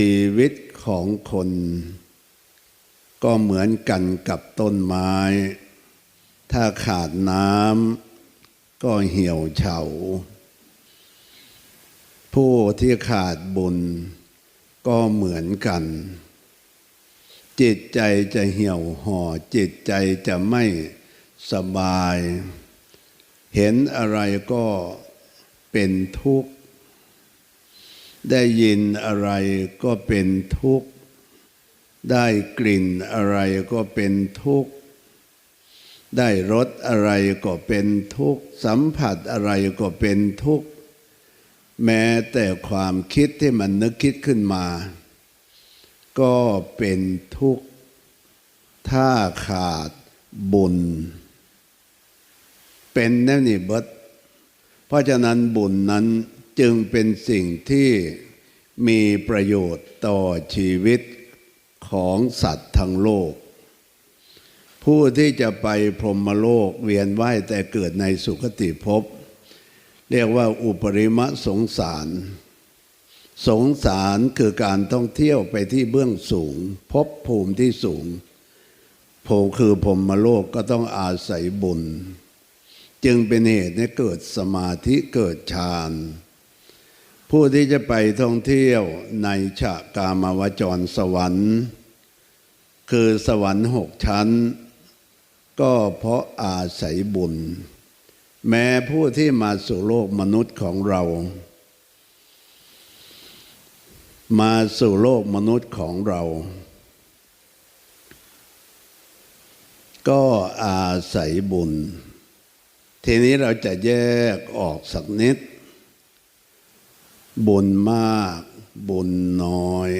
ชีวิตของคน ก็เหมือนกันกับต้นไม้ ถ้าขาดน้ำก็เหี่ยวเฉา ผู้ที่ขาดบุญ ก็เหมือนกัน จิตใจจะเหี่ยวห่อ จิตใจจะไม่สบาย เห็นอะไรก็เป็นทุกข์ ได้ยินอะไรก็เป็นทุกข์ ได้กลิ่นอะไรก็เป็นทุกข์ ได้รสอะไรก็เป็นทุกข์ สัมผัสอะไรก็เป็นทุกข์ แม้แต่ความคิดที่มันนึกคิดขึ้นมา ก็เป็นทุกข์ ถ้าขาดบุญ เป็นแน่นี่เบิดเพราะฉะนั้นบุญนั้น จึงเป็นสิ่งที่มีประโยชน์ต่อชีวิตของสัตว์ทั้งโลก ผู้ที่จะไปพรหมโลกเวียนว่ายแต่เกิดในสุคติภพเรียกว่าอุปริมะสงสาร สงสารคือการท่องเที่ยวไปที่เบื้องสูง พบภูมิที่สูงภูมิคือพรหมโลกก็ต้องอาศัยบุญ จึงเป็นเหตุให้เกิดสมาธิเกิดฌาน ผู้ที่จะไปท่องเที่ยวในฉะกามาวจรสวรรค์ คือสวรรค์หกชั้น ก็เพราะอาศัยบุญ แม้ผู้ที่มาสู่โลกมนุษย์ของเรา มาสู่โลกมนุษย์ของเรา ก็อาศัยบุญ ทีนี้เราจะแยกออกสักนิด บุญมาก บุญน้อย